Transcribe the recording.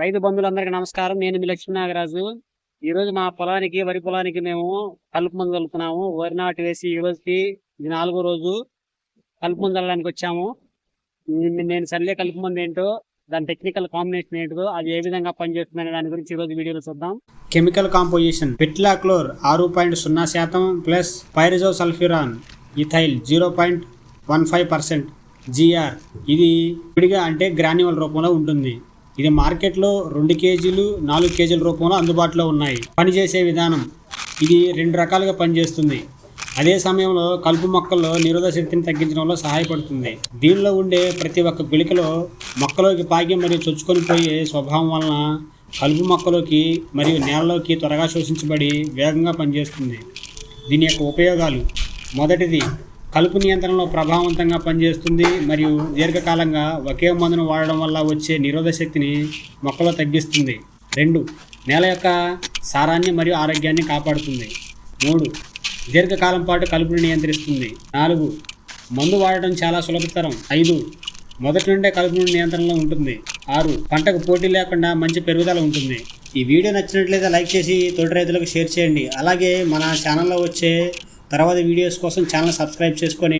రైతు బంధువులందరికీ నమస్కారం. నేను మీ లక్ష్మీ నాగరాజు ఈరోజు మా పొలానికి వరి పొలానికి మేము కలుపు మందు కలుపుతున్నాము వరి నాటు వేసి ఈ రోజుకి ఇది నాలుగో రోజు కలుపు మందు చల్లడానికి వచ్చాము. నేను చల్లే కలుపు మందు ఏంటో దాని టెక్నికల్ కాంబినేషన్ ఏంటో అది ఏ విధంగా పనిచేస్తుందనే దాని గురించి ఈ రోజు వీడియోలో చూద్దాం. కెమికల్ కాంపోజిషన్ పెట్లాక్లోర్ ఆరు పాయింట్ సున్నా శాతం plus pyrazosulfuron ethyl zero point one five percent GR. ఇది విడిగా అంటే గ్రాన్యువల్ రూపంలో ఉంటుంది. ఇది మార్కెట్లో రెండు కేజీలు నాలుగు కేజీల రూపంలో అందుబాటులో ఉన్నాయి. పనిచేసే విధానం. ఇది రెండు రకాలుగా పనిచేస్తుంది. అదే సమయంలో కలుపు మొక్కల్లో నిరోధ శక్తిని తగ్గించడంలో సహాయపడుతుంది. దీనిలో ఉండే ప్రతి ఒక్క గుళికలో మొక్కలోకి పాకి మరియు చొచ్చుకొని పోయే స్వభావం వలన కలుపు మొక్కలోకి మరియు నేలలోకి త్వరగా శోషించబడి వేగంగా పనిచేస్తుంది. దీని యొక్క ఉపయోగాలు. మొదటిది కలుపు నియంత్రణలో ప్రభావవంతంగా పనిచేస్తుంది. మరియు దీర్ఘకాలంగా ఒకే మందును వాడడం వల్ల వచ్చే నిరోధ శక్తిని మొక్కలో తగ్గిస్తుంది. రెండు నేల యొక్క సారాన్ని మరియు ఆరోగ్యాన్ని కాపాడుతుంది. మూడు దీర్ఘకాలం పాటు కలుపుని నియంత్రిస్తుంది. నాలుగు మందు వాడటం చాలా సులభతరం. ఐదు మొదటి నుండే కలుపు నియంత్రణలో ఉంటుంది. ఆరు పంటకు పోటీ లేకుండా మంచి పెరుగుదల ఉంటుంది. ఈ వీడియో నచ్చినట్లయితే లైక్ చేసి తోటి రైతులకు షేర్ చేయండి. అలాగే మన ఛానల్లో వచ్చే తర్వాత వీడియోస్ కోసం ఛానల్ సబ్స్క్రైబ్ చేసుకొని